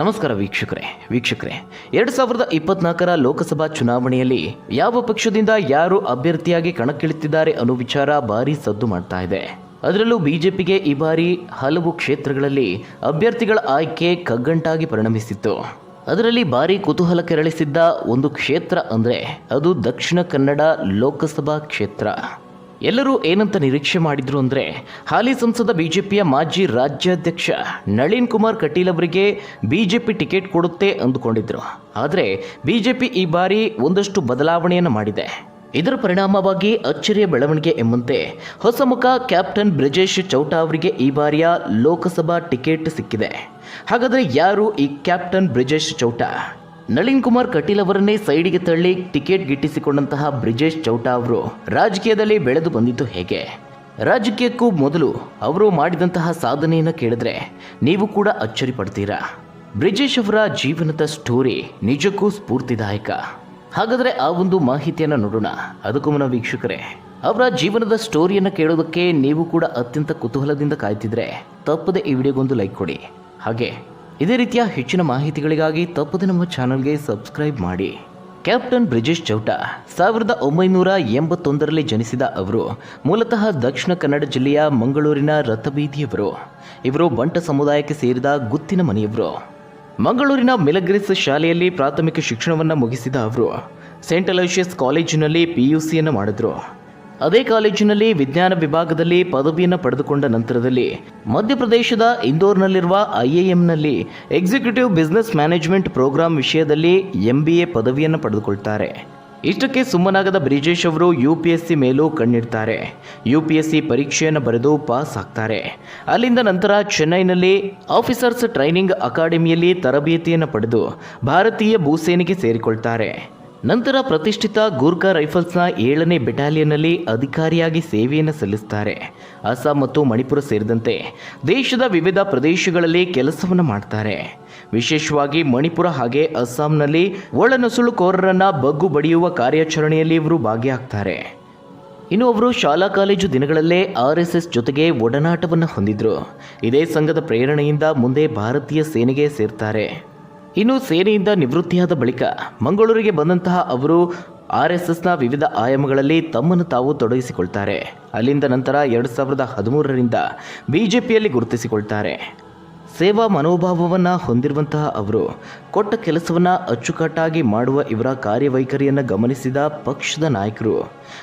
ನಮಸ್ಕಾರ ವೀಕ್ಷಕರೇ. ವೀಕ್ಷಕರೇ, ಎರಡು ಸಾವಿರದ ಇಪ್ಪತ್ನಾಲ್ಕರ ಲೋಕಸಭಾ ಚುನಾವಣೆಯಲ್ಲಿ ಯಾವ ಪಕ್ಷದಿಂದ ಯಾರು ಅಭ್ಯರ್ಥಿಯಾಗಿ ಕಣಕ್ಕಿಳಿತಿದ್ದಾರೆ ಅನ್ನೋ ವಿಚಾರ ಭಾರಿ ಸದ್ದು ಮಾಡ್ತಾ ಇದೆ. ಅದರಲ್ಲೂ ಬಿಜೆಪಿಗೆ ಈ ಬಾರಿ ಹಲವು ಕ್ಷೇತ್ರಗಳಲ್ಲಿ ಅಭ್ಯರ್ಥಿಗಳ ಆಯ್ಕೆ ಕಗ್ಗಂಟಾಗಿ ಪರಿಣಮಿಸಿತ್ತು. ಅದರಲ್ಲಿ ಭಾರಿ ಕುತೂಹಲ ಕೆರಳಿಸಿದ್ದ ಒಂದು ಕ್ಷೇತ್ರ ಅಂದರೆ ಅದು ದಕ್ಷಿಣ ಕನ್ನಡ ಲೋಕಸಭಾ ಕ್ಷೇತ್ರ. ಎಲ್ಲರೂ ಏನಂತ ನಿರೀಕ್ಷೆ ಮಾಡಿದ್ರು ಅಂದ್ರೆ ಹಾಲಿ ಸಂಸದ ಬಿಜೆಪಿಯ ಮಾಜಿ ರಾಜ್ಯಾಧ್ಯಕ್ಷ ನಳಿನ್ ಕುಮಾರ್ ಕಟೀಲ್ ಅವರಿಗೆ ಬಿಜೆಪಿ ಟಿಕೆಟ್ ಕೊಡುತ್ತೆ ಅಂದುಕೊಂಡಿದ್ರು. ಆದರೆ ಬಿಜೆಪಿ ಈ ಬಾರಿ ಒಂದಷ್ಟು ಬದಲಾವಣೆಯನ್ನು ಮಾಡಿದೆ. ಇದರ ಪರಿಣಾಮವಾಗಿ ಅಚ್ಚರಿಯ ಬೆಳವಣಿಗೆ ಎಂಬಂತೆ ಹೊಸ ಮುಖ ಕ್ಯಾಪ್ಟನ್ ಬ್ರಿಜೇಶ್ ಚೌಟಾ ಅವರಿಗೆ ಈ ಬಾರಿಯ ಲೋಕಸಭಾ ಟಿಕೆಟ್ ಸಿಕ್ಕಿದೆ. ಹಾಗಾದರೆ ಯಾರು ಈ ಕ್ಯಾಪ್ಟನ್ ಬ್ರಿಜೇಶ್ ಚೌಟಾ? ನಳಿನ್ ಕುಮಾರ್ ಕಟೀಲ್ ಅವರನ್ನೇ ಸೈಡಿಗೆ ತಳ್ಳಿ ಟಿಕೆಟ್ ಗಿಟ್ಟಿಸಿಕೊಂಡಂತಹ ಬ್ರಿಜೇಶ್ ಚೌಟಾ ಅವರು ರಾಜಕೀಯದಲ್ಲಿ ಬೆಳೆದು ಬಂದಿದ್ದು ಹೇಗೆ? ರಾಜಕೀಯಕ್ಕೂ ಮೊದಲು ಅವರು ಮಾಡಿದಂತಹ ಸಾಧನೆಯನ್ನು ಕೇಳಿದ್ರೆ ನೀವು ಕೂಡ ಅಚ್ಚರಿ ಪಡ್ತೀರಾ? ಬ್ರಿಜೇಶ್ ಅವರ ಜೀವನದ ಸ್ಟೋರಿ ನಿಜಕ್ಕೂ ಸ್ಫೂರ್ತಿದಾಯಕ. ಹಾಗಾದರೆ ಆ ಒಂದು ಮಾಹಿತಿಯನ್ನು ನೋಡೋಣ. ಅದಕ್ಕೂ ಮುನ್ನ ವೀಕ್ಷಕರೇ, ಅವರ ಜೀವನದ ಸ್ಟೋರಿಯನ್ನು ಕೇಳೋದಕ್ಕೆ ನೀವು ಕೂಡ ಅತ್ಯಂತ ಕುತೂಹಲದಿಂದ ಕಾಯ್ತಿದ್ರೆ ತಪ್ಪದೆ ಈ ವಿಡಿಯೋಗೊಂದು ಲೈಕ್ ಕೊಡಿ. ಹಾಗೆ ಇದೇ ರೀತಿಯ ಹೆಚ್ಚಿನ ಮಾಹಿತಿಗಳಿಗಾಗಿ ತಪ್ಪದೆ ನಮ್ಮ ಚಾನಲ್ಗೆ ಸಬ್ಸ್ಕ್ರೈಬ್ ಮಾಡಿ. ಕ್ಯಾಪ್ಟನ್ ಬ್ರಿಜೇಶ್ ಚೌಟಾ ಸಾವಿರದ ಒಂಬೈನೂರ ಎಂಬತ್ತೊಂದರಲ್ಲಿ ಜನಿಸಿದ ಅವರು, ಮೂಲತಃ ದಕ್ಷಿಣ ಕನ್ನಡ ಜಿಲ್ಲೆಯ ಮಂಗಳೂರಿನ ರಥಬೀದಿಯವರು. ಇವರು ಬಂಟ ಸಮುದಾಯಕ್ಕೆ ಸೇರಿದ ಗುತ್ತಿನ ಮನೆಯವರು. ಮಂಗಳೂರಿನ ಮಿಲಗ್ರಿಸ್ ಶಾಲೆಯಲ್ಲಿ ಪ್ರಾಥಮಿಕ ಶಿಕ್ಷಣವನ್ನು ಮುಗಿಸಿದ ಅವರು, ಸೆಂಟ್ ಅಲೋಷಿಯಸ್ ಕಾಲೇಜಿನಲ್ಲಿ ಪಿ ಯು ಸಿಯನ್ನು ಮಾಡಿದ್ರು. ಅದೇ ಕಾಲೇಜಿನಲ್ಲಿ ವಿಜ್ಞಾನ ವಿಭಾಗದಲ್ಲಿ ಪದವಿಯನ್ನು ಪಡೆದುಕೊಂಡ ನಂತರದಲ್ಲಿ ಮಧ್ಯಪ್ರದೇಶದ ಇಂದೋರ್ನಲ್ಲಿರುವ ಐಎಎಂನಲ್ಲಿ ಎಕ್ಸಿಕ್ಯೂಟಿವ್ ಬಿಸ್ನೆಸ್ ಮ್ಯಾನೇಜ್ಮೆಂಟ್ ಪ್ರೋಗ್ರಾಂ ವಿಷಯದಲ್ಲಿ ಎಂ ಬಿ ಎ ಪದವಿಯನ್ನು ಪಡೆದುಕೊಳ್ತಾರೆ. ಇಷ್ಟಕ್ಕೆ ಸುಮ್ಮನಾಗದ ಬ್ರಿಜೇಶ್ ಅವರು ಯು ಪಿ ಎಸ್ ಸಿ ಮೇಲೂ ಕಣ್ಣಿಡ್ತಾರೆ. ಯು ಪಿ ಎಸ್ ಸಿ ಪರೀಕ್ಷೆಯನ್ನು ಬರೆದು ಪಾಸ್ ಆಗ್ತಾರೆ. ಅಲ್ಲಿಂದ ನಂತರ ಚೆನ್ನೈನಲ್ಲಿ ಆಫೀಸರ್ಸ್ ಟ್ರೈನಿಂಗ್ ಅಕಾಡೆಮಿಯಲ್ಲಿ ತರಬೇತಿಯನ್ನು ಪಡೆದು ಭಾರತೀಯ ಭೂಸೇನೆಗೆ ಸೇರಿಕೊಳ್ತಾರೆ. ನಂತರ ಪ್ರತಿಷ್ಠಿತ ಗೂರ್ಖಾ ರೈಫಲ್ಸ್ನ ಏಳನೇ ಬೆಟಾಲಿಯನ್ನಲ್ಲಿ ಅಧಿಕಾರಿಯಾಗಿ ಸೇವೆಯನ್ನು ಸಲ್ಲಿಸುತ್ತಾರೆ. ಅಸ್ಸಾಂ ಮತ್ತು ಮಣಿಪುರ ಸೇರಿದಂತೆ ದೇಶದ ವಿವಿಧ ಪ್ರದೇಶಗಳಲ್ಲಿ ಕೆಲಸವನ್ನು ಮಾಡ್ತಾರೆ. ವಿಶೇಷವಾಗಿ ಮಣಿಪುರ ಹಾಗೆ ಅಸ್ಸಾಂನಲ್ಲಿ ಒಳನುಸುಳುಕೋರರನ್ನ ಬಗ್ಗು ಬಡಿಯುವ ಕಾರ್ಯಾಚರಣೆಯಲ್ಲಿ ಇವರು ಭಾಗಿಯಾಗ್ತಾರೆ. ಇನ್ನು ಅವರು ಶಾಲಾ ಕಾಲೇಜು ದಿನಗಳಲ್ಲೇ ಆರ್ ಎಸ್ ಎಸ್ ಜೊತೆಗೆ ಒಡನಾಟವನ್ನು ಹೊಂದಿದ್ರು. ಇದೇ ಸಂಘದ ಪ್ರೇರಣೆಯಿಂದ ಮುಂದೆ ಭಾರತೀಯ ಸೇನೆಗೆ ಸೇರ್ತಾರೆ. ಇನ್ನು ಸೇನೆಯಿಂದ ನಿವೃತ್ತಿಯಾದ ಬಳಿಕ ಮಂಗಳೂರಿಗೆ ಬಂದಂತಹ ಅವರು ಆರ್ ಎಸ್ ಎಸ್ನ ವಿವಿಧ ಆಯಾಮಗಳಲ್ಲಿ ತಮ್ಮನ್ನು ತಾವು ತೊಡಗಿಸಿಕೊಳ್ತಾರೆ. ಅಲ್ಲಿಂದ ನಂತರ ಎರಡು ಸಾವಿರದ ಹದಿಮೂರರಿಂದ ಬಿ ಜೆ ಪಿಯಲ್ಲಿ ಗುರುತಿಸಿಕೊಳ್ತಾರೆ. ಸೇವಾ ಮನೋಭಾವವನ್ನು ಹೊಂದಿರುವಂತಹ ಅವರು ಕೊಟ್ಟ ಕೆಲಸವನ್ನು ಅಚ್ಚುಕಟ್ಟಾಗಿ ಮಾಡುವ ಇವರ ಕಾರ್ಯವೈಖರಿಯನ್ನು ಗಮನಿಸಿದ ಪಕ್ಷದ ನಾಯಕರು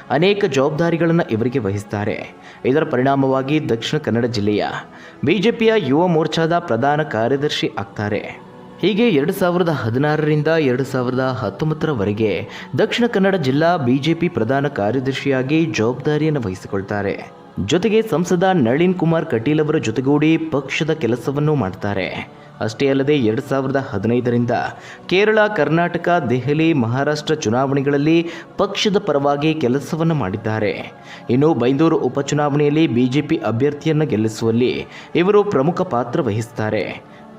ಅನೇಕ ಜವಾಬ್ದಾರಿಗಳನ್ನು ಇವರಿಗೆ ವಹಿಸ್ತಾರೆ. ಇದರ ಪರಿಣಾಮವಾಗಿ ದಕ್ಷಿಣ ಕನ್ನಡ ಜಿಲ್ಲೆಯ ಬಿಜೆಪಿಯ ಯುವ ಮೋರ್ಚಾದ ಪ್ರಧಾನ ಕಾರ್ಯದರ್ಶಿ ಆಗ್ತಾರೆ. ಹೀಗೆ ಎರಡು ಸಾವಿರದ ಹದಿನಾರರಿಂದ ಎರಡು ಸಾವಿರದ ಹತ್ತೊಂಬತ್ತರವರೆಗೆ ದಕ್ಷಿಣ ಕನ್ನಡ ಜಿಲ್ಲಾ ಬಿಜೆಪಿ ಪ್ರಧಾನ ಕಾರ್ಯದರ್ಶಿಯಾಗಿ ಜವಾಬ್ದಾರಿಯನ್ನು ವಹಿಸಿಕೊಳ್ತಾರೆ. ಜೊತೆಗೆ ಸಂಸದ ನಳಿನ್ ಕುಮಾರ್ ಕಟೀಲ್ ಅವರ ಜೊತೆಗೂಡಿ ಪಕ್ಷದ ಕೆಲಸವನ್ನು ಮಾಡ್ತಾರೆ. ಅಷ್ಟೇ ಅಲ್ಲದೆ ಎರಡು ಸಾವಿರದ ಹದಿನೈದರಿಂದ ಕೇರಳ, ಕರ್ನಾಟಕ, ದೆಹಲಿ, ಮಹಾರಾಷ್ಟ್ರ ಚುನಾವಣೆಗಳಲ್ಲಿ ಪಕ್ಷದ ಪರವಾಗಿ ಕೆಲಸವನ್ನು ಮಾಡಿದ್ದಾರೆ. ಇನ್ನು ಬೈಂದೂರು ಉಪಚುನಾವಣೆಯಲ್ಲಿ ಬಿಜೆಪಿ ಅಭ್ಯರ್ಥಿಯನ್ನು ಗೆಲ್ಲಿಸುವಲ್ಲಿ ಇವರು ಪ್ರಮುಖ ಪಾತ್ರ ವಹಿಸ್ತಾರೆ.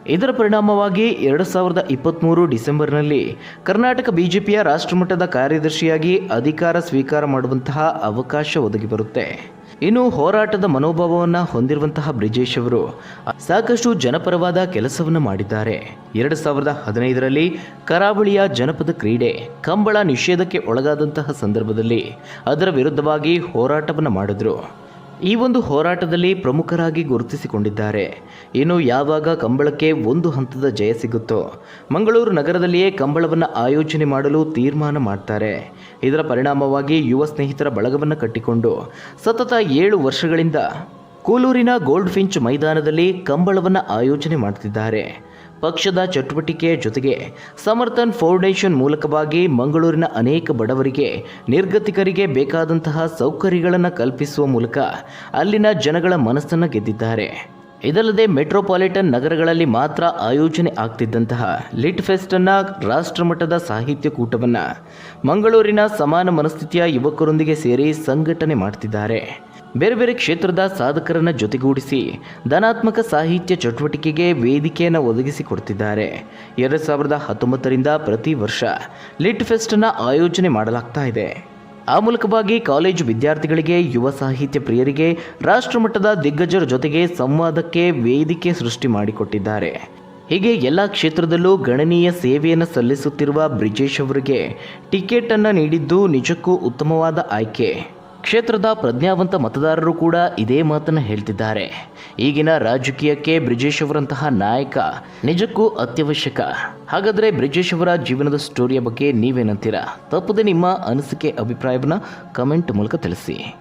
ಇದರ ಪರಿಣಾಮವಾಗಿ ಎರಡು ಸಾವಿರದ ಇಪ್ಪತ್ತ್ಮೂರು ಡಿಸೆಂಬರ್ನಲ್ಲಿ ಕರ್ನಾಟಕ ಬಿಜೆಪಿಯ ರಾಷ್ಟ್ರಮಟ್ಟದ ಕಾರ್ಯದರ್ಶಿಯಾಗಿ ಅಧಿಕಾರ ಸ್ವೀಕಾರ ಮಾಡುವಂತಹ ಅವಕಾಶ ಒದಗಿ ಬರುತ್ತೆ. ಇನ್ನು ಹೋರಾಟದ ಮನೋಭಾವವನ್ನು ಹೊಂದಿರುವಂತಹ ಬ್ರಿಜೇಶ್ ಅವರು ಸಾಕಷ್ಟು ಜನಪರವಾದ ಕೆಲಸವನ್ನು ಮಾಡಿದ್ದಾರೆ. ಎರಡು ಸಾವಿರದ ಹದಿನೈದರಲ್ಲಿ ಕರಾವಳಿಯ ಜನಪದ ಕ್ರೀಡೆ ಕಂಬಳ ನಿಷೇಧಕ್ಕೆ ಒಳಗಾದಂತಹ ಸಂದರ್ಭದಲ್ಲಿ ಅದರ ವಿರುದ್ಧವಾಗಿ ಹೋರಾಟವನ್ನು ಮಾಡಿದ್ರು. ಈ ಒಂದು ಹೋರಾಟದಲ್ಲಿ ಪ್ರಮುಖರಾಗಿ ಗುರುತಿಸಿಕೊಂಡಿದ್ದಾರೆ. ಇನ್ನು ಯಾವಾಗ ಕಂಬಳಕ್ಕೆ ಒಂದು ಹಂತದ ಜಯ ಸಿಗುತ್ತೋ, ಮಂಗಳೂರು ನಗರದಲ್ಲಿಯೇ ಕಂಬಳವನ್ನು ಆಯೋಜನೆ ಮಾಡಲು ತೀರ್ಮಾನ ಮಾಡ್ತಾರೆ. ಇದರ ಪರಿಣಾಮವಾಗಿ ಯುವ ಸ್ನೇಹಿತರ ಬಳಗವನ್ನು ಕಟ್ಟಿಕೊಂಡು ಸತತ ಏಳು ವರ್ಷಗಳಿಂದ ಕೂಲೂರಿನ ಗೋಲ್ಡ್ ಫಿಂಚ್ ಮೈದಾನದಲ್ಲಿ ಕಂಬಳವನ್ನು ಆಯೋಜನೆ ಮಾಡುತ್ತಿದ್ದಾರೆ ಪಕ್ಷದ ಚಟುವಟಿಕೆ ಜೊತೆಗೆ ಸಮರ್ಥನ್ ಫೌಂಡೇಶನ್ ಮೂಲಕವಾಗಿ ಮಂಗಳೂರಿನ ಅನೇಕ ಬಡವರಿಗೆ, ನಿರ್ಗತಿಕರಿಗೆ ಬೇಕಾದಂತಹ ಸೌಕರ್ಯಗಳನ್ನು ಕಲ್ಪಿಸುವ ಮೂಲಕ ಅಲ್ಲಿನ ಜನಗಳ ಮನಸ್ಸನ್ನು ಗೆದ್ದಿದ್ದಾರೆ. ಇದಲ್ಲದೆ ಮೆಟ್ರೋಪಾಲಿಟನ್ ನಗರಗಳಲ್ಲಿ ಮಾತ್ರ ಆಯೋಜನೆ ಆಗ್ತಿದ್ದಂತಹ ಲಿಟ್ ಫೆಸ್ಟನ್ನು ರಾಷ್ಟ್ರಮಟ್ಟದ ಸಾಹಿತ್ಯ ಕೂಟವನ್ನು ಮಂಗಳೂರಿನ ಸಮಾನ ಮನಸ್ಥಿತಿಯ ಯುವಕರೊಂದಿಗೆ ಸೇರಿ ಸಂಘಟನೆ ಮಾಡ್ತಿದ್ದಾರೆ. ಬೇರೆ ಬೇರೆ ಕ್ಷೇತ್ರದ ಸಾಧಕರನ್ನ ಜೊತೆಗೂಡಿಸಿ ಧನಾತ್ಮಕ ಸಾಹಿತ್ಯ ಚಟುವಟಿಕೆಗೆ ವೇದಿಕೆಯನ್ನು ಒದಗಿಸಿಕೊಡ್ತಿದ್ದಾರೆ ಎರಡು ಸಾವಿರದ ಹತ್ತೊಂಬತ್ತರಿಂದ ಪ್ರತಿ ವರ್ಷ ಲಿಟ್ ಫೆಸ್ಟನ್ನು ಆಯೋಜನೆ ಮಾಡಲಾಗ್ತಾ ಇದೆ. ಆ ಮೂಲಕವಾಗಿ ಕಾಲೇಜು ವಿದ್ಯಾರ್ಥಿಗಳಿಗೆ, ಯುವ ಸಾಹಿತ್ಯ ಪ್ರಿಯರಿಗೆ, ರಾಷ್ಟ್ರಮಟ್ಟದ ದಿಗ್ಗಜರ ಜೊತೆಗೆ ಸಂವಾದಕ್ಕೆ ವೇದಿಕೆ ಸೃಷ್ಟಿ ಮಾಡಿಕೊಟ್ಟಿದ್ದಾರೆ. ಹೀಗೆ ಎಲ್ಲ ಕ್ಷೇತ್ರದಲ್ಲೂ ಗಣನೀಯ ಸೇವೆಯನ್ನು ಸಲ್ಲಿಸುತ್ತಿರುವ ಬ್ರಿಜೇಶ್ ಅವರಿಗೆ ಟಿಕೆಟ್ ಅನ್ನು ನೀಡಿದ್ದು ನಿಜಕ್ಕೂ ಉತ್ತಮವಾದ ಆಯ್ಕೆ. ಕ್ಷೇತ್ರದ ಪ್ರಜ್ಞಾವಂತ ಮತದಾರರು ಕೂಡ ಇದೇ ಮಾತನ್ನು ಹೇಳ್ತಿದ್ದಾರೆ. ಈಗಿನ ರಾಜಕೀಯಕ್ಕೆ ಬ್ರಿಜೇಶ್ ಅವರಂತಹ ನಾಯಕ ನಿಜಕ್ಕೂ ಅತ್ಯವಶ್ಯಕ. ಹಾಗಾದರೆ ಬ್ರಿಜೇಶ್ ಅವರ ಜೀವನದ ಸ್ಟೋರಿಯ ಬಗ್ಗೆ ನೀವೇನಂತೀರಾ? ತಪ್ಪದೆ ನಿಮ್ಮ ಅನಿಸಿಕೆ, ಅಭಿಪ್ರಾಯವನ್ನು ಕಮೆಂಟ್ ಮೂಲಕ ತಿಳಿಸಿ.